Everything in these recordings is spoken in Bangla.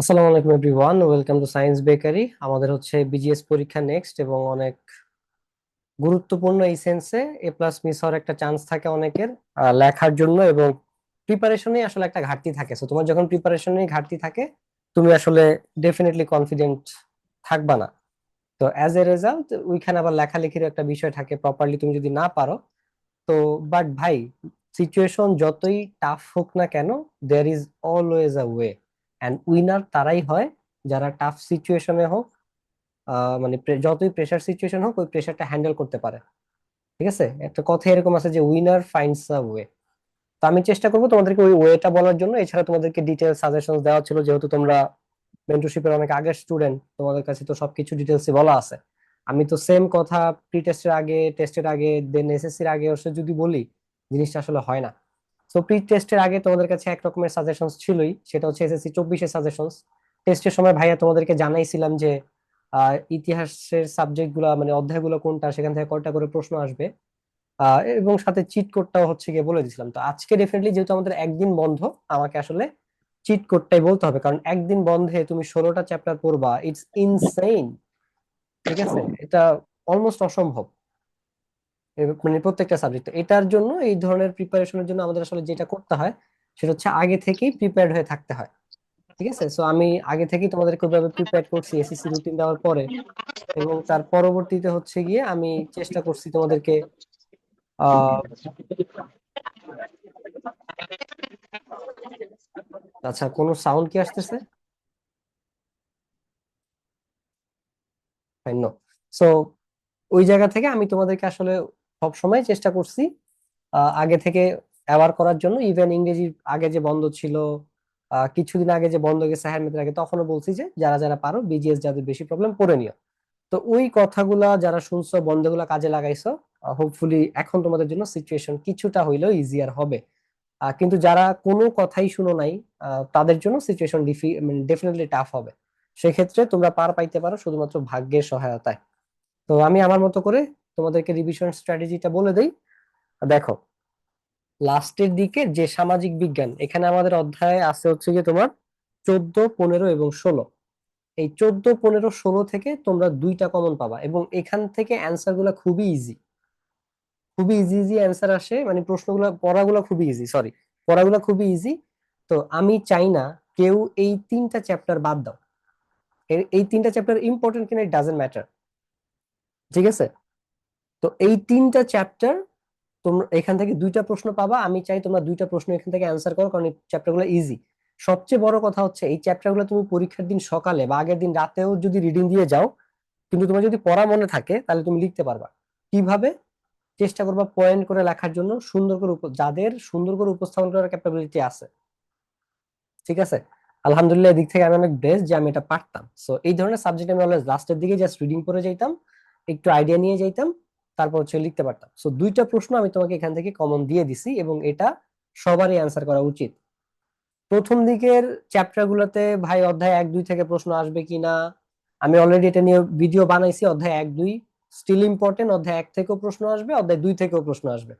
আসসালামু আলাইকুম everyone welcome to science bakery আমাদের হচ্ছে বিজিএস পরীক্ষা নেক্সট এবং অনেক গুরুত্বপূর্ণ এই সেন্সে এ প্লাস মিস হওয়ার একটা চান্স থাকে অনেকের লেখার জন্য এবং প্রিপারেশনে আসলে একটা ঘাটতি থাকে। সো তোমার যখন প্রিপারেশনে ঘাটতি থাকে, তুমি আসলে ডেফিনেটলি কনফিডেন্ট থাকবা না। তো অ্যাজ এ রেজাল্ট ওইখানে আবার লেখালেখির একটা বিষয় থাকে প্রপারলি তুমি যদি না পারো, তো বাট ভাই সিচুয়েশন যতই টাফ হোক না কেন there is always a way and winner তারাই হয়, যারা টাফ সিচুয়েশনে হোক মানে যতই প্রেশার সিচুয়েশন হোক, ওই প্রেশারটা হ্যান্ডেল করতে পারে। ঠিক আছে? একটা কথা এরকম আছে যে উইনার ফাইন্ডস আ ওয়ে তো আমি চেষ্টা করব তোমাদেরকে ওই ওয়েটা বলার জন্য। এছাড়া তোমাদেরকে ডিটেল সাজেশন দেওয়া ছিল, যেহেতু তোমরা মেন্টরশিপের অনেক আগের স্টুডেন্ট তোমাদের কাছে তো সবকিছু ডিটেলসে বলা আছে। আমি তো সেম কথা প্রি টেস্টের আগে টেস্টের আগে দেন এসএসসির আগে ওসে যদি বলি, জিনিসটা আসলে হয় না। সো প্রি টেস্টের আগে তোমাদের কাছে এক রকমের সাজেশনস ছিলই, সেটা হচ্ছে এসএসসি চব্বিশের সাজেশনস টেস্টের সময় ভাইয়া তোমাদেরকে জানাইছিলাম যে ইতিহাসের সাবজেক্টগুলা মানে অধ্যায়গুলো কোনটা, সেখান থেকে কয়টা করে প্রশ্ন আসবে। এবং সাথে চিট কোডটাও হচ্ছে গিয়ে বলে দিছিলাম। তো আজকে ডেফিনেটলি যেহেতু আমাদের একদিন বন্ধ, আমাকে আসলে চিট কোডটাই বলতে হবে। কারণ একদিন বন্ধে তুমি ষোলোটা চ্যাপ্টার পড়বা ইটস ইনসেইন ঠিক আছে? এটা অলমোস্ট অসম্ভব। মানে প্রত্যেকটা সাবজেক্ট এটার জন্য, এই ধরনের প্রিপারেশনের জন্য আমাদের আসলে যেটা করতে হয়, সেটা হচ্ছে আগে থেকেই প্রিপেয়ার্ড হয়ে থাকতে হয়। ঠিক আছে? সো আমি আগে থেকেই তোমাদেরকে ওইভাবে প্রিপেয়ার করছি এসএসসি রুটিন দেওয়ার পরে। এবং তার পরবর্তীতে হচ্ছে গিয়ে আমি চেষ্টা করছি তোমাদেরকে আচ্ছা কোনো সাউন্ড কি আসতেছে? সো ওই জায়গা থেকে আমি তোমাদেরকে আসলে সব সময় চেষ্টা করছি আগে থেকে অ্যাওয়ার করার জন্য। ইভেন ইংরেজির আগে যে বন্ধ ছিল কিছুদিন আগে যে বন্ধ গেছে হ্যান্ডমেথের আগে, তখনও বলছি যে যারা যারা পারো বিজিএস যাদের বেশি প্রবলেম পড়ে নিও। তো ওই কথাগুলা যারা শুনছো, বন্ধগুলা কাজে লাগাইছো হোপফুলি এখন তোমাদের জন্য সিচুয়েশন কিছুটা হইলেও ইজিয়ার হবে। কিন্তু যারা কোনো কথাই শুনো নাই তাদের জন্য সিচুয়েশন ডেফিনেটলি টাফ হবে। সেক্ষেত্রে তোমরা পার পাইতে পারো শুধুমাত্র ভাগ্যের সহায়তায়। তো আমি আমার মতো করে তোমাদেরকে রিভিশন স্ট্র্যাটেজিটা বলে দেই। দেখো লাস্টের দিকে যে সামাজিক বিজ্ঞান, এখানে আমাদের অধ্যায়ে আছে হচ্ছে গিয়ে তোমার চোদ্দ, পনেরো এবং ষোলো। এই চোদ্দ, পনেরো, ষোলো থেকে তোমরা দুইটা কমন পাবা এবং এখান থেকে অ্যান্সারগুলা খুবই ইজি খুবই ইজি ইজি অ্যান্সার আসে মানে প্রশ্নগুলো, পড়াগুলো খুবই ইজি সরি পড়াগুলো খুবই ইজি তো আমি চাই না কেউ এই তিনটা চ্যাপ্টার বাদ দাও। এই তিনটা চ্যাপ্টার ইম্পর্টেন্ট কিনা ইট ডাজেন্ট ম্যাটার ঠিক আছে? তো এই তিনটা চ্যাপ্টার তোমরা, এখান থেকে দুইটা প্রশ্ন পাবা, আমি চাই তোমরা দুইটা প্রশ্ন এখান থেকে অ্যান্সার করো, কারণ এই চ্যাপ্টারগুলো ইজি সবচেয়ে বড় কথা হচ্ছে, এই চ্যাপ্টারগুলো তুমি পরীক্ষার দিন সকালে বা আগের দিন রাতেও যদি রিডিং দিয়ে যাও, কিন্তু তোমার যদি পড়া মনে থাকে, তাহলে তুমি লিখতে পারবা। কীভাবে? চেষ্টা করবা পয়েন্ট করে লেখার জন্য সুন্দর করে যাদের সুন্দর করে উপস্থাপন করার ক্যাপাবিলিটি আছে। ঠিক আছে? আলহামদুলিল্লাহ, এদিক থেকে আমি অনেক ব্লেস যে আমি এটা পারতাম। সো এই ধরনের সাবজেক্ট আমি অলওয়েজ লাস্টের দিকে জাস্ট রিডিং করে যাইতাম, একটু আইডিয়া নিয়ে যাইতাম। তারপর হচ্ছে লিখতে পারতাম। সো দুইটা প্রশ্ন আমি তোমাকে এখান থেকে কমন দিয়ে দিছি এবং এটা সবারই অ্যান্সার করা উচিত। প্রথম দিকের চ্যাপ্টার গুলোতে, ভাই, অধ্যায় এক, দুই থেকে প্রশ্ন আসবে কিনা আমি অলরেডি এটা নিয়ে ভিডিও বানাইছি, অধ্যায় এক, দুই। স্টিল ইম্পর্টেন্ট অধ্যায় এক থেকেও প্রশ্ন আসবে, অধ্যায় দুই থেকেও প্রশ্ন আসবে।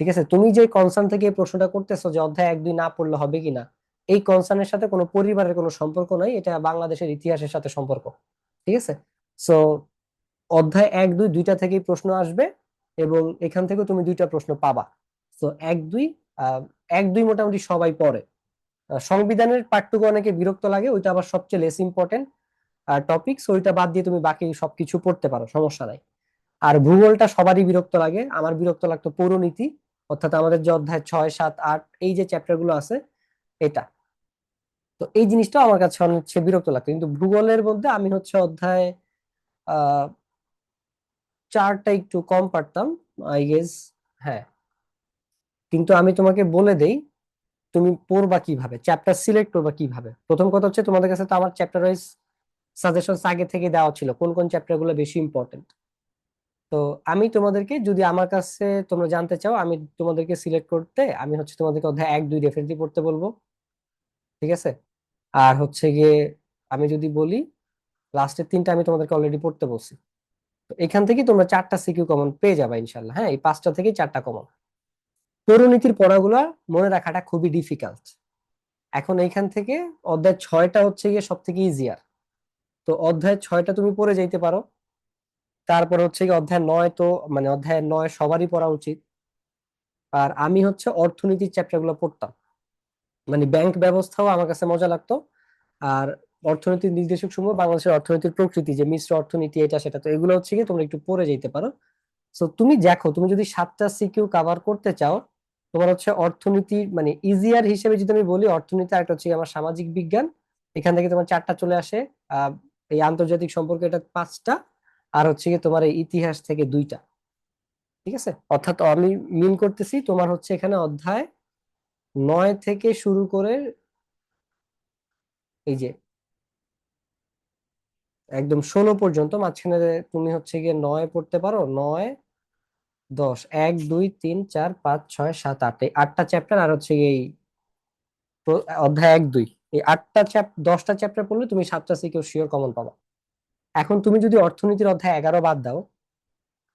ঠিক আছে? তুমি যে কনসার্ন থেকে এই প্রশ্নটা করতেছো যে অধ্যায় এক, দুই না পড়লে হবে কিনা এই কনসার্নের সাথে কোনো পরিবারের কোনো সম্পর্ক নাই, এটা বাংলাদেশের ইতিহাসের সাথে সম্পর্ক। ঠিক আছে? সো অধ্যায় এক, দুই, দুইটা থেকেই প্রশ্ন আসবে এবং এখান থেকে তুমি দুইটা প্রশ্ন পাবা। তো এক, দুই এক, দুই মোটামুটি সবাই পড়ে। সংবিধানের পাঠটুকু অনেকে বিরক্ত লাগে, ওইটা আবার সবচেয়ে লেস ইম্পর্টেন্ট টপিকস ওইটা বাদ দিয়ে তুমি বাকি সবকিছু পড়তে পারো, সমস্যা নাই। আর ভূগোলটা সবারই বিরক্ত লাগে, আমার বিরক্ত লাগতো পৌরনীতি, অর্থাৎ আমাদের যে অধ্যায় ছয়, সাত, আট, এই যে চ্যাপ্টারগুলো আছে, এটা। তো এই জিনিসটা আমার কাছে বিরক্ত লাগতো, কিন্তু ভূগোলের মধ্যে আমি হচ্ছে অধ্যায়, আহ চারটা একটু কম পারতাম আই গেস হ্যাঁ। কিন্তু আমি তোমাকে বলে দেই, তুমি পড়বা কীভাবে? চ্যাপ্টার সিলেক্ট করবা কীভাবে? প্রথম কথা হচ্ছে তোমাদের কাছে তো আমার চ্যাপ্টার ওয়াইজ সাজেশন আগে থেকে দেওয়া ছিল, কোন কোন চ্যাপ্টারগুলো বেশি ইম্পর্টেন্ট তো আমি তোমাদেরকে যদি আমার কাছে তোমরা জানতে চাও, আমি তোমাদেরকে সিলেক্ট করতে, আমি হচ্ছে তোমাদেরকে অধ্যায় এক, দুই ডেফিনেটলি পড়তে বলব। ঠিক আছে? আর হচ্ছে গিয়ে আমি যদি বলি লাস্টের তিনটা আমি তোমাদেরকে অলরেডি পড়তে বলছি। তো এখান থেকে তোমরা চারটা সিকিউ কমন পেয়ে যাবে ইনশাল্লাহ হ্যাঁ এই পাঁচটা থেকে চারটা কমন পৌরনীতির পড়াগুলা মনে রাখাটা খুবই ডিফিকাল্ট এখন এইখান থেকে অধ্যায় ছয়টা হচ্ছে গিয়ে সব থেকে ইজিয়ার তো অধ্যায় ছয়টা তুমি পড়ে যাইতে পারো। তারপর হচ্ছে কি অধ্যায় নয় তো মানে অধ্যায় নয় সবারই পড়া উচিত। আর আমি হচ্ছে অর্থনীতির চ্যাপ্টারগুলো পড়তাম। মানে ব্যাংক ব্যবস্থাও আমার কাছে মজা লাগতো। আর অর্থনীতির নির্দেশক সমূহ বাংলাদেশের অর্থনীতির প্রকৃতি, যে মিশ্র অর্থনীতি, এটা, সেটা, তো এগুলো হচ্ছে কি তোমরা একটু পড়ে যেতে পারো। সো তুমি দেখো, তুমি যদি সাতটা সিকিউ কভার করতে চাও, তোমার হচ্ছে অর্থনীতি মানে ইজিয়ার হিসেবে যদি আমি বলি, অর্থনীতি আর একটা হচ্ছে আমার সামাজিক বিজ্ঞান। এখান থেকে তোমার চারটা চলে আসে এই আন্তর্জাতিক সম্পর্ক এটা পাঁচটা, আর হচ্ছে কি তোমার এই ইতিহাস থেকে দুইটা। ঠিক আছে? অর্থাৎ আমি মিন করতেছি তোমার হচ্ছে এখানে অধ্যায় নয় থেকে শুরু করে, এই যে একদম ষোলো পর্যন্ত, মাঝখানে তুমি হচ্ছে গিয়ে নয় পড়তে পারো, নয়, দশ, এক, দুই, তিন, চার, পাঁচ, ছয়, সাত, আট, এই আটটা চ্যাপ্টার আর হচ্ছে এই অধ্যায় এক, দুই, এই আটটা চ্যাপ দশটা চ্যাপ্টার পড়লে তুমি সাতটা সিকিউর শিওর কমন পাবা। এখন তুমি যদি অর্থনীতির অধ্যায় এগারো বাদ দাও,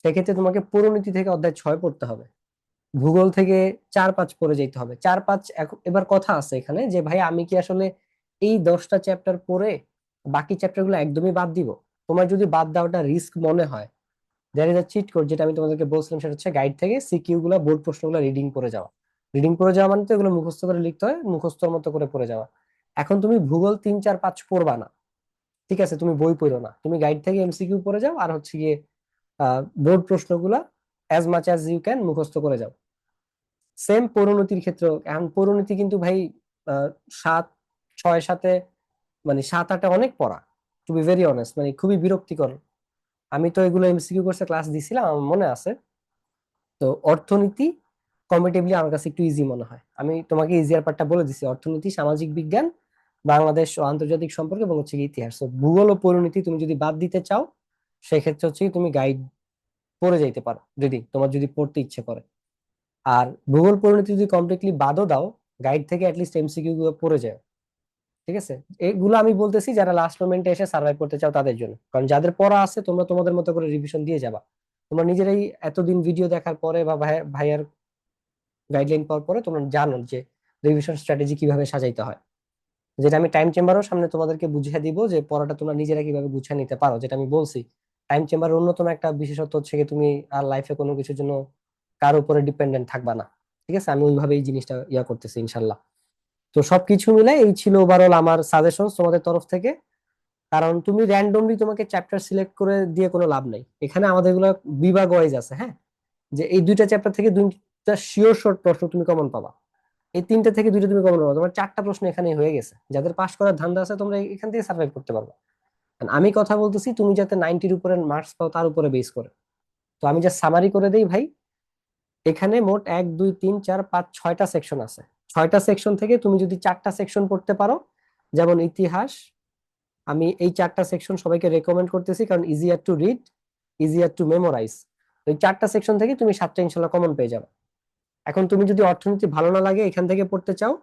সেক্ষেত্রে তোমাকে পরিণতি থেকে অধ্যায় ছয় পড়তে হবে। ভূগোল থেকে চার, পাঁচ পড়ে যেতে হবে। চার, পাঁচ এবার কথা আছে এখানে যে ভাই আমি কি আসলে এই দশটা চ্যাপ্টার পড়ে বাকি চ্যাপ্টারগুলো একদমই বাদ দিব। তোমার যদি বাদ দেওয়াটা রিস্ক মনে হয় there is a cheat code যেটা আমি তোমাদেরকে বলছিলাম, সেটা হচ্ছে গাইড থেকে সিকিউ গুলো বোর্ড প্রশ্নগুলো রিডিং করে যাওয়া। রিডিং করে যাওয়া মানে তো এগুলো মুখস্থ করে লিখতে হয়, মুখস্থর মতো করে পড়ে যাওয়া। এখন তুমি ভূগোল তিন চার পাঁচ পড়বা না। ঠিক আছে, তুমি বই পড়ো না। তুমি গাইড থেকে এমসিকিউ পড়ে যাও আর হচ্ছে গিয়ে board প্রশ্নগুলা as much as you can মুখস্থ করে যাও। সেম পরিণতির ক্ষেত্রে এখন পরিণতি কিন্তু ভাই সাত, ছয় সাথে মানে সাত আটে অনেক পড়া টু বি ভেরি অনেস্ট মানে খুবই বিরক্তিকর। আমি তো এগুলো এমসিকিউ কোর্সে ক্লাস দিছিলাম, আমার মনে আছে। তো অর্থনীতি কম্পারেটিভলি আমার কাছে একটু ইজি মনে হয়। আমি তোমাকে ইজিয়ার পার্টটা বলে দিছি। অর্থনীতি, সামাজিক বিজ্ঞান, বাংলাদেশ ও আন্তর্জাতিক সম্পর্ক এবং হচ্ছে ইতিহাস। তো ভূগোল ও পরিণতি তুমি যদি বাদ দিতে চাও, সেক্ষেত্রে হচ্ছে তুমি গাইড পড়ে যাইতে পারো, যদি তোমার যদি পড়তে ইচ্ছে করে। আর ভূগোল পরিণতি যদি কমপ্লিটলি বাদও দাও গাইড থেকে অ্যাটলিস্ট এমসিকিউ পড়ে যায় ঠিক আছে? এগুলো আমি বলতেছি যারা লাস্ট মোমেন্টে এসে সার্ভাইভ করতে চাও তাদের জন্য। কারণ যাদের পড়া আছে তোমরা তোমাদের মতো করে রিভিশন দিয়ে যাবা। তোমরা নিজেরাই এতদিন ভিডিও দেখার পরে বা ভাইয়ার গাইডলাইন পাওয়ার পরে তোমরা জানো যে রিভিশন স্ট্র্যাটেজি কীভাবে সাজাইতে হয়। যেটা আমি টাইম চেম্বারও সামনে তোমাদেরকে বুঝিয়ে দিব যে পড়াটা তোমরা নিজেরা কীভাবে গুছিয়ে নিতে পারো। যেটা আমি বলছি টাইম চেম্বারের অন্যতম একটা বিশেষত্ব হচ্ছে কি তুমি আর লাইফে কোনো কিছুর জন্য কার উপরে ডিপেন্ডেন্ট থাকবা না। ঠিক আছে? আমি ওইভাবে এই জিনিসটা ইয়া করতেছি, ইনশাল্লাহ। তো সবকিছু মিলে এই ছিল ওভারঅল আমার সাজেশন তোমাদের তরফ থেকে। কারণ তুমি র্যান্ডমলি তোমাকে চ্যাপ্টার সিলেক্ট করে দিয়ে কোনো লাভ নাই। এখানে আমাদের এগুলো বিভাগ ওয়াইজ আছে হ্যাঁ? যে এই দুইটা চ্যাপ্টার থেকে দুইটা শিওর শর্ট প্রশ্ন তুমি কমন পাবা। এই তিনটা থেকে দুইটা তুমি কমন পাবা। তোমার চারটা প্রশ্ন এখানে হয়ে গেছে। যাদের পাস করার ধান্দা আছে, তোমরা এখান থেকে সার্ভাইভ করতে পারবে। আমি কথা বলতেছি, তুমি যাতে নাইনটির উপরে মার্কস পাও, তার উপরে বেস করে। তো আমি যা সামারি করে দেই ভাই। এখানে মোট এক, দুই, তিন, চার, পাঁচ, ছয়টা সেকশন আছে। ছয়টা সেকশন থেকে তুমি যদি চারটা সেকশন পড়তে পারো, যেমন ইতিহাস, আমি এই চারটা সেকশন সবাইকে রেকমেন্ড করতেছি কারণ easier to read easier to memorize ওই চারটা সেকশন থেকে তুমি সাতটা ইনশাল্লাহ কমন পেয়ে যাবে। এখন তুমি যদি অর্থনীতি ভালো না লাগে, এখান থেকে পড়তে চাও,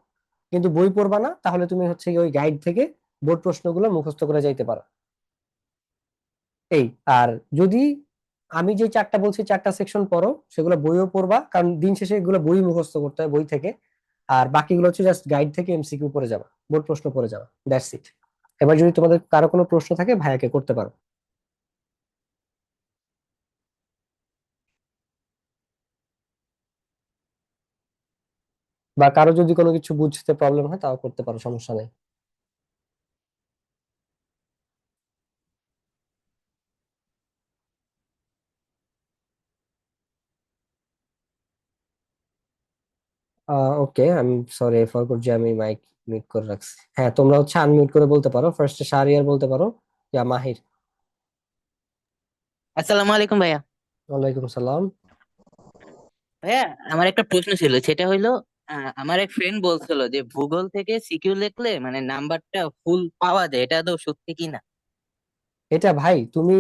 কিন্তু বই পড়বা না, তাহলে তুমি হচ্ছে ওই গাইড থেকে বোর্ড প্রশ্নগুলো মুখস্থ করে যাইতে পারো। এই, আর যদি আমি যে চারটা বলছি, চারটা সেকশন পড়ো, সেগুলো বইও পড়বা, কারণ দিন শেষে এগুলো বই মুখস্থ করতে হয়, বই থেকে। আর বাকিগুলো হচ্ছে জাস্ট গাইড থেকে এমসিকিউ পড়ে যাবা বোর্ড প্রশ্ন পড়ে যাবা দ্যাটস ইট এবার যদি তোমাদের কারও কোনো প্রশ্ন থাকে, ভাইয়াকে করতে পারো। বা কারও যদি কোনো কিছু বুঝতে প্রবলেম হয়, তাও করতে পারো, সমস্যা নেই। ওকে আমি সরি ফরগট যে আমি মাইক মিউট করে রাখছি। হ্যাঁ তোমরা হচ্ছে আনমিউট করে বলতে পারো। ফার্স্টে শাহরিয়ার বলতে পারো। ইয়া মাহির। আসসালামু আলাইকুম ভাইয়া। ওয়ালাইকুম সালাম। ভাইয়া আমার একটা প্রশ্ন ছিল। সেটা হইল আমার এক ফ্রেন্ড বলছিল যে ভূগোল থেকে সিকিউ লিখলে মানে নাম্বারটা ফুল পাওয়া যায়। এটা তো সত্যি কি না? এটা ভাই তুমি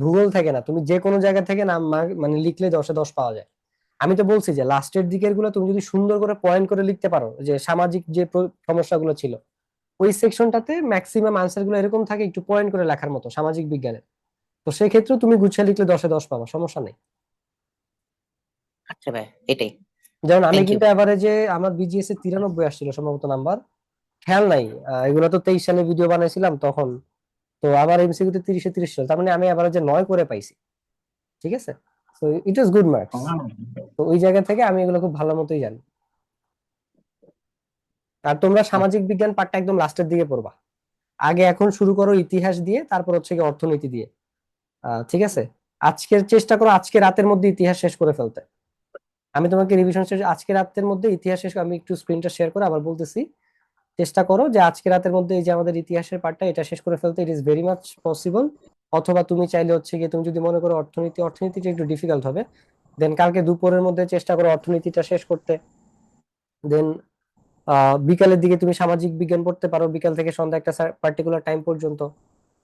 ভূগোল থেকে না তুমি যে কোনো জায়গা থেকে নাম মানে লিখলে দশে দশ পাওয়া যায়। আমি তো বলছি যে লাস্টের দিকেরগুলো তুমি যদি সুন্দর করে পয়েন্ট করে লিখতে পারো যে সামাজিক যে সমস্যাগুলো ছিল ওই সেকশনটাতে ম্যাক্সিমাম আনসারগুলো এরকম থাকে একটু পয়েন্ট করে লেখার মতো সামাজিক বিজ্ঞানের। তো সেই ক্ষেত্রে তুমি গুছিয়ে লিখলে দশে দশ পাবা সমস্যা নেই। আচ্ছা ভাই এটাই। যেমন আমি কিন্তু এভারেজে আমার বিজিএস এ তিরানব্বই আসছিল সম্ভবত নাম্বার খেয়াল নাই এগুলো তো তেইশ সালে ভিডিও বানাইছিলাম তখন। তো আমার এমসিকিউ তে তিরিশে তিরিশ ছিল তার মানে আমি আবার যে নয় করে পাইছি। ঠিক আছে? তো ইট ইজ গুড মার্কস তো ওই জায়গা থেকে আমি এগুলো খুব ভালো মতোই জানি। আর তোমরা সামাজিক বিজ্ঞান পাঠটা একদম লাস্টের দিকে পড়বা। আগে এখন শুরু করো ইতিহাস দিয়ে তারপর হচ্ছে কি অর্থনীতি দিয়ে। ঠিক আছে? আজকের চেষ্টা করো আজকে রাতের মধ্যে ইতিহাস শেষ করে ফেলতে। আমি তোমাকে রিভিশন শেষ আজকে রাতের মধ্যে ইতিহাস শেষ আমি একটু স্ক্রিনটা শেয়ার করে আবার বলতেছি। চেষ্টা করো যে আজকে রাতের মধ্যে এই যে আমাদের ইতিহাসের পার্টটা এটা শেষ করে ফেলতে। It is very much possible অথবা তুমি চাইলে হচ্ছে গিয়ে তুমি যদি মনে করো অর্থনীতি, অর্থনীতিটা একটু ডিফিকাল্ট হবে দেন কালকে দুপুরের মধ্যে চেষ্টা করো অর্থনীতিটা শেষ করতে। দেন বিকালের দিকে তুমি সামাজিক বিজ্ঞান পড়তে পারো, বিকাল থেকে সন্ধ্যা একটা পার্টিকুলার টাইম পর্যন্ত।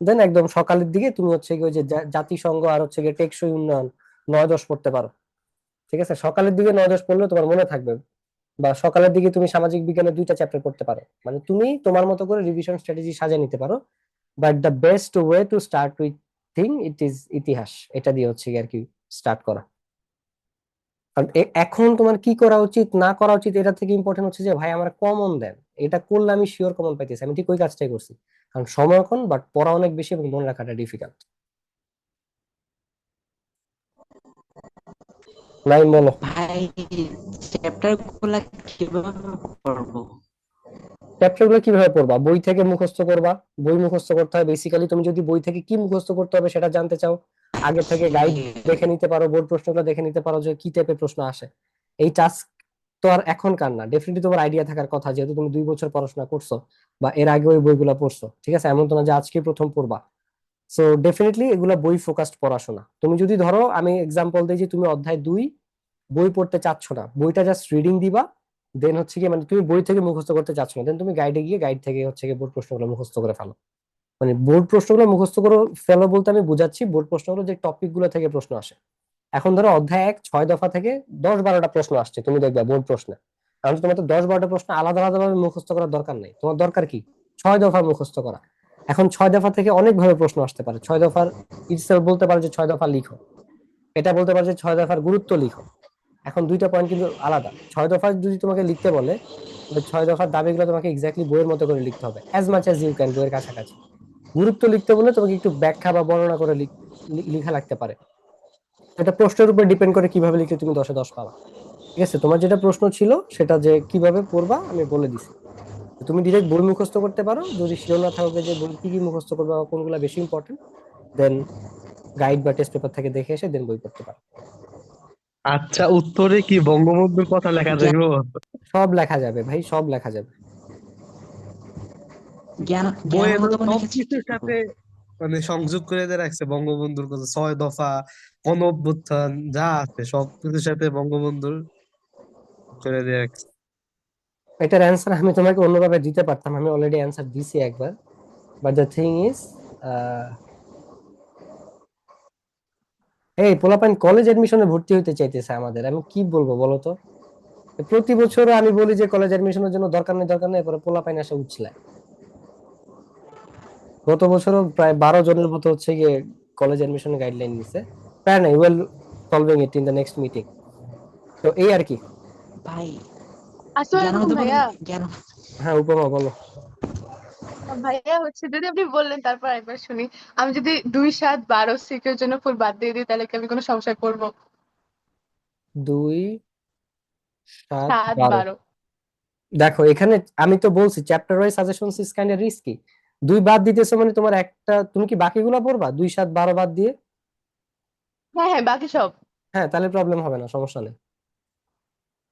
দেন একদম সকালের দিকে তুমি হচ্ছে গিয়ে যে জাতিসংঘ আর হচ্ছে গিয়ে টেকসই উন্নয়ন, নয় দশ পড়তে পারো। ঠিক আছে? সকালের দিকে নয় দশ পড়লে তোমার মনে থাকবে। বা সকালের দিকে তুমি সামাজিক বিজ্ঞানের দুইটা চ্যাপ্টার পড়তে পারো। মানে তুমি তোমার মতো করে রিভিশন স্ট্র্যাটেজি সাজিয়ে নিতে পারো। But the best way to start with thing it is ইতিহাস। এটা দিয়ে হচ্ছে আর কি স্টার্ট করা। কারণ এখন তোমার কি করা উচিত, না করা উচিত, এটা থেকে ইম্পর্টেন্ট হচ্ছে যে, ভাই, আমার কমন দেন। এটা করলে আমি শিওর কমন পাইতেছি। আমি ঠিক ওই কাজটাই করছি। কারণ সময় কম বাট পড়া অনেক বেশি এবং মনে রাখাটা ডিফিকাল্ট নাই বলো। ভাই চ্যাপ্টারগুলা কীভাবে পড়ব? চ্যাপ্টারগুলো কীভাবে পড়বা? বই থেকে মুখস্থ করবা। বই মুখস্থ করতে হয়। বেসিক্যালি তুমি যদি বই থেকে কি মুখস্থ করতে হবে সেটা জানতে চাও আগে থেকে গাইড দেখে নিতে পারো বোর্ড প্রশ্নগুলো দেখে নিতে পারো যে কি টাইপের প্রশ্ন আসে। এই টাস্ক তো আর এখনকার না। ডেফিনেটলি তোমার আইডিয়া থাকার কথা যেহেতু তুমি দুই বছর পড়াশোনা করছ বা এর আগে ওই বইগুলো পড়ছো। ঠিক আছে? এমন তো না যে আজকে প্রথম পড়বা। সো ডেফিনেটলি এগুলা বই ফোকাসড পড়াশোনা। তুমি যদি ধরো আমি এক্সাম্পল দিই যে তুমি অধ্যায় দুই বই পড়তে চাচ্ছ না। বইটা জাস্ট রিডিং দিবা দেন হচ্ছে কি মানে তুমি বই থেকে মুখস্থ করতে চাচ্ছ না। দেন তুমি গাইডে গিয়ে গাইড থেকে হচ্ছে কি বোর্ড প্রশ্নগুলো মুখস্থ করে ফেলো। মানে বোর্ড প্রশ্নগুলো মুখস্থ করে ফেলো বলতে আমি বুঝাচ্ছি বোর্ড প্রশ্নগুলো যে টপিকগুলো থেকে প্রশ্ন আসে। এখন ধরো অধ্যায় এক, ছয় দফা থেকে দশ বারোটা প্রশ্ন আসছে, তুমি দেখবে বোর্ড প্রশ্নে। কারণ তোমার তো দশ বারোটা প্রশ্ন আলাদা আলাদা ভাবে মুখস্থ করার দরকার নেই। তোমার দরকার কি? ছয় দফা মুখস্থ করা। এখন ছয় দফা থেকে অনেক ভাবে প্রশ্ন আসতে পারে। ছয় দফার ইটসেলফ বলতে পারো যে ছয় দফা লিখো। এটা বলতে পারো যে ছয় দফার গুরুত্ব লিখো। এখন দুইটা পয়েন্ট কিন্তু আলাদা। ছয় দফা যদি তোমাকে লিখতে বলে ছয় দফার দাবিগুলো তোমাকে এক্স্যাক্টলি বইয়ের মতো করে লিখতে হবে as much as you can বইয়ের কাছাকাছি। গুরুত্ব লিখতে বলে তোমাকে একটু ব্যাখ্যা বা বর্ণনা করে লিখ- লাগতে পারে। এটা প্রশ্নের উপর ডিপেন্ড করে কীভাবে লিখলে তুমি দশে দশ পাবা। ঠিক আছে, তোমার যেটা প্রশ্ন ছিল, সেটা যে কীভাবে পড়বা, আমি বলে দিছি। তুমি ডিরেক্ট বই মুখস্থ করতে পারো, যদি শিওর না থাকবে যে বই, কি কি মুখস্থ করবে বা কোনগুলো বেশি ইম্পর্টেন্ট দেন গাইড বা টেস্ট পেপার থেকে দেখে এসে দেন বই পড়তে পারো। আচ্ছা উত্তরে কি বঙ্গবন্ধুর কথা লেখা যাইব সব লেখা যাবে ভাই সব লেখা যাবে। জ্ঞান বইয়ের সাথে মানে সংযোগ করে দিয়ে রাখছে বঙ্গবন্ধুর কথা ছয় দফা গণ যা আছে সব কিছুর সাথে বঙ্গবন্ধুর করে দিয়ে রাখছে। এটার অ্যান্সার আমি তোমাকে অন্যভাবে দিতে পারতাম আমি অলরেডি অ্যান্সার দিছি একবার। বাট দ্য থিং ইজ এই পোলাপাইন কলেজ এডমিশনে ভর্তি হইতে চাইতেছে আমাদের আমি কি বলব বলো তো? প্রতি বছর আমি বলি যে কলেজ এডমিশনের জন্য দরকার নেই দরকার নেই পরে পোলাপাইন এসে উঠছিলাম। গত বছরও প্রায় বারো জনের মতো হচ্ছে গিয়ে কলেজ এডমিশন গাইডলাইন নিছে। প্রায় নাই well solving it in the next meeting তো এই আর কি। ভাই ভাইয়া। হ্যাঁ উপমা বলো। ভাইয়া হচ্ছে যদি আপনি বললেন তারপর একবার শুনি। আমি যদি দুই সাত বারো সিকের জন্য ফুল বাদ দিয়ে দিই তাহলে কি আমি কোনো সমস্যায় পড়ব দুই সাত সাত বারো। বারো। দেখো এখানে আমি তো বলছি chapter wise suggestion is kind of risky দুই বাদ দিতেছো মানে তোমার একটা তুমি কি বাকিগুলো পড়বা? দুই সাত বারো বাদ দিয়ে? হ্যাঁ হ্যাঁ বাকি সব। হ্যাঁ তাহলে প্রবলেম হবে না সমস্যা নেই।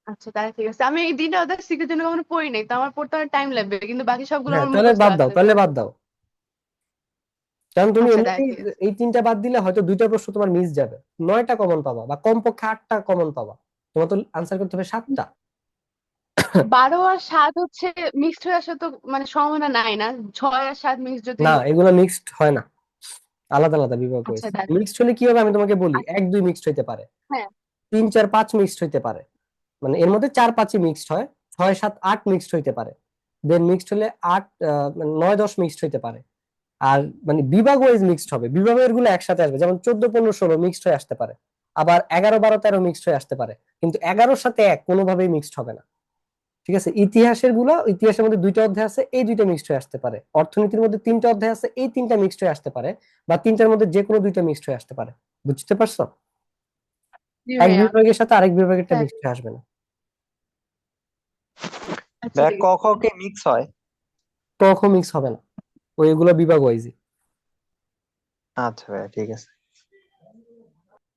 আচ্ছা তাহলে ঠিক আছে। আমি এই দিনটা ওদের সিকের জন্য কখনো পড়ি নাই তো আমার পড়তে অনেক টাইম লাগবে কিন্তু বাকি সবগুলো হ্যাঁ আমার তাহলে মুখস্থ বাদ দাও আছে। তাহলে বাদ দাও। কারণ তুমি আচ্ছা, এমনি ঠিক আছে। এই তিনটা বাদ দিলে হয়তো দুইটা প্রশ্ন তোমার মিস যাবে। নয়টা কমন পাবা বা কমপক্ষে আটটা কমন পাবা। তোমার তো আনসার করতে হবে সাতটা। বারো আর সাত হচ্ছে মিক্সড হয়ে আসা তো মানে সম্ভাবনা নাই না। ছয় আর সাত মিক্স যদি না এগুলো মিক্সড হয় না। আলাদা আলাদা বিভাগ আচ্ছা, হয়েছে। তাহলে- মিক্সড হলে কি হবে আমি তোমাকে বলি এক দুই মিক্সড হইতে পারে। হ্যাঁ। তিন চার পাঁচ মিক্সড হইতে পারে। মানে এর মধ্যে চার পাঁচই মিক্সড হয়, ছয় সাত আট মিক্সড হইতে পারে। দেন মিক্সড হলে আট মানে নয় দশ মিক্সড হইতে পারে। আর মানে বিভাগ ওয়াইজ মিক্সড হবে। বিভাগেরগুলো একসাথে আসবে। যেমন চোদ্দ, পনেরো, ষোলো মিক্সড হয়ে আসতে পারে। আবার এগারো, বারো, তেরো মিক্সড হয়ে আসতে পারে। কিন্তু এগারোর সাথে এক কোনোভাবেই মিক্সড হবে না। ঠিক আছে? ইতিহাসেরগুলো, ইতিহাসের মধ্যে দুইটা অধ্যায় আছে, এই দুইটা মিক্সড হয়ে আসতে পারে। অর্থনীতির মধ্যে তিনটা অধ্যায় আছে, এই তিনটা মিক্সড হয়ে আসতে পারে। বা তিনটার মধ্যে যে কোনো দুইটা মিক্সড হয়ে আসতে পারে। বুঝতে পারছ? এক বিভাগের সাথে আরেক বিভাগেরটা। মিক্সড আসবে না। আচ্ছা ঠিক ক খ কি মিক্স হয়? তখন মিক্স হবে না। ওইগুলো বিভাগ ওয়াইজই আচ্ছা ভাইয়া ঠিক আছে।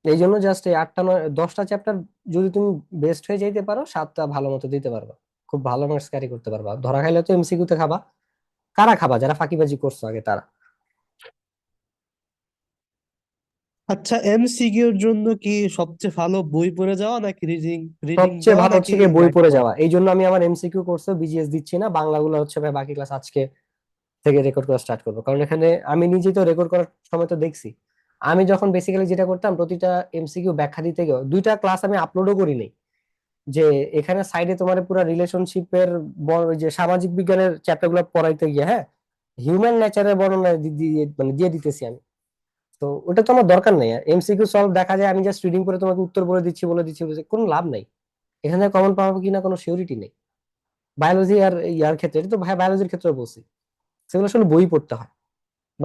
এই জন্য জাস্ট এই আটটা নয় দশটা চ্যাপ্টার যদি তুমি বেস্ট হয়ে যাইতে পারো সাতটা ভালো মতো দিতে পারবা। খুব ভালো মার্কস ক্যারি করতে পারবা। ধরা খাইলে তো এমসিকিউ তে খাবা। কারা খাবা? যারা ফাঁকিবাজি করছ আগে তারা। আচ্ছা এমসিকিউর জন্য কি সবচেয়ে ভালো বই পড়ে যাওয়া নাকি রিডিং রিডিং সবচেয়ে ভালো হচ্ছে গিয়ে বই পড়ে যাওয়া। এই জন্য আমি আমার এমসিকিউ কোর্সে বিজিএস দিচ্ছি না। বাংলাগুলো হচ্ছে ভাই বাকি ক্লাস আজকে থেকে রেকর্ড করা স্টার্ট করব। কারণ এখানে আমি নিজে তো রেকর্ড করার সময় তো দেখছি। আমি যখন বেসিক্যালি যেটা করতাম প্রতিটা এমসিকিউ ব্যাখ্যা দিতে গিয়ে দুইটা ক্লাস আমি আপলোডও করি নাই। যে এখানে সাইডে তোমার পুরো রিলেশনশিপের যে সামাজিক বিজ্ঞানের চ্যাপ্টারগুলো পড়াইতে গিয়ে হ্যাঁ? হিউম্যান নেচারের বর্ণনা দিয়ে মানে দিয়ে দিতেছি আমি। তো ওটা তো আমার দরকার নেই। এমসিকিউ সলভ দেখা যায়, আমি জাস্ট রিডিং করে তোমাকে উত্তর বলে দিচ্ছি বলে দিচ্ছি, বলে কোনো লাভ নাই। এখানে কমন পাবো কিনা কোনো সিউরিটি নেই। বায়োলজি আর ইয়ার ক্ষেত্রে তো ভাই বায়োলজির ক্ষেত্রে বলছি। সেগুলো আসলে বই পড়তে হয়।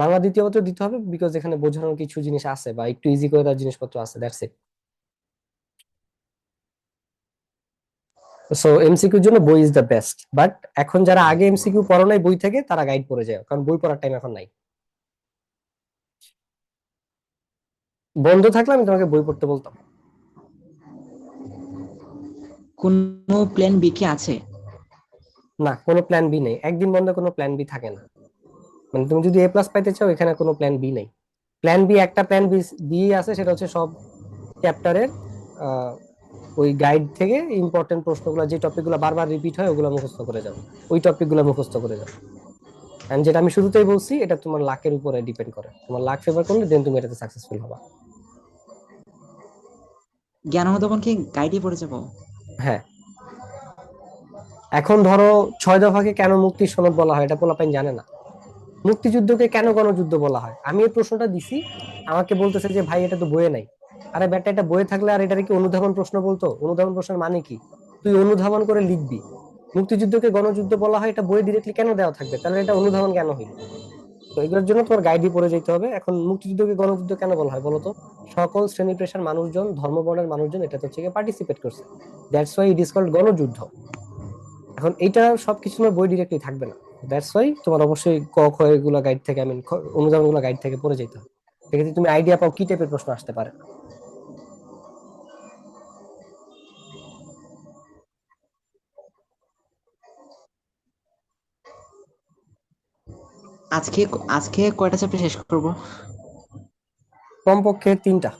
বাংলা দ্বিতীয় পত্র দিতে হবে বিকজ এখানে বোঝানোর কিছু জিনিস আছে বা একটু ইজি করে দেওয়ার জিনিসপত্র আছে দ্যাটস ইট সো এমসিকিউর জন্য বই ইজ দ্য বেস্ট বাট এখন যারা আগে এমসিকিউ পড়ো নাই, বই থেকে তারা গাইড পড়ে যায়। কারণ বই পড়ার টাইম এখন নাই। বন্ধ থাকলে আমি তোমাকে বই পড়তে বলতাম। কোনো প্ল্যান বি কি আছে? না কোনো প্ল্যান বি নেই। একদিন বন্ধ কোনো প্ল্যান বি থাকে না। মানে তুমি যদি এ প্লাস পাইতে চাও এখানে কোনো প্ল্যান বি নেই। প্ল্যান বি একটা প্ল্যান বি বি আছে সেটা হচ্ছে সব চ্যাপ্টারের ওই গাইড থেকে ইম্পর্টেন্ট প্রশ্নগুলো যে টপিকগুলো বারবার রিপিট হয় ওগুলো মুখস্থ করে যাও। ওই টপিকগুলো মুখস্থ করে যাও। এন্ড যেটা আমি শুরুতেই বলছি এটা তোমার লাকের উপরে ডিপেন্ড করে। তোমার লাক ফেভার করলে দেন তুমি এটাতে সাকসেসফুল হবা। জ্ঞান অনুধাবন কি গাইডে পড়ে যাব? হ্যাঁ। এখন ধরো ছয় দফাকে কেন মুক্তির সনদ বলা হয় এটা পোলাপাইন জানে না। মুক্তিযুদ্ধকে কেন গণযুদ্ধ বলা হয়? আমি এই প্রশ্নটা দিছি আমাকে বলতেছে যে ভাই এটা তো বইয়ে নাই। আরে ব্যাটা এটা বইয়ে থাকলে আর এটাকে কি অনুধাবন প্রশ্ন বলতো? অনুধাবন প্রশ্নের মানে কি? তুই অনুধাবন করে লিখবি। মুক্তিযুদ্ধকে গণযুদ্ধ বলা হয়, এটা বইয়ে ডিরেক্টলি কেন দেওয়া থাকবে? তাহলে এটা অনুধাবন কেন হইল? তো এগুলোর জন্য তোমার গাইডই পড়ে যেতে হবে। এখন মুক্তিযুদ্ধকে গণযুদ্ধ কেন বলা হয় বলতো? সকল শ্রেণি পেশার মানুষজন, ধর্মবর্ণের মানুষজন এটা হচ্ছে পার্টিসিপেট করছে। That's why it is called গণযুদ্ধ। এখন এইটা সবকিছু তোমার বই ডিরেক্টলি থাকবে না। দ্যাটস ওয়াই তোমার অবশ্যই ক, খ এগুলো গাইড থেকে আমি অনুদানগুলো গাইড থেকে পড়ে যেতে হবে। সেক্ষেত্রে তুমি আইডিয়া পাও কি টাইপের প্রশ্ন আসতে পারে। আজকে আজকে কয়টা চ্যাপ্টার শেষ করব? কমপক্ষে তিনটা।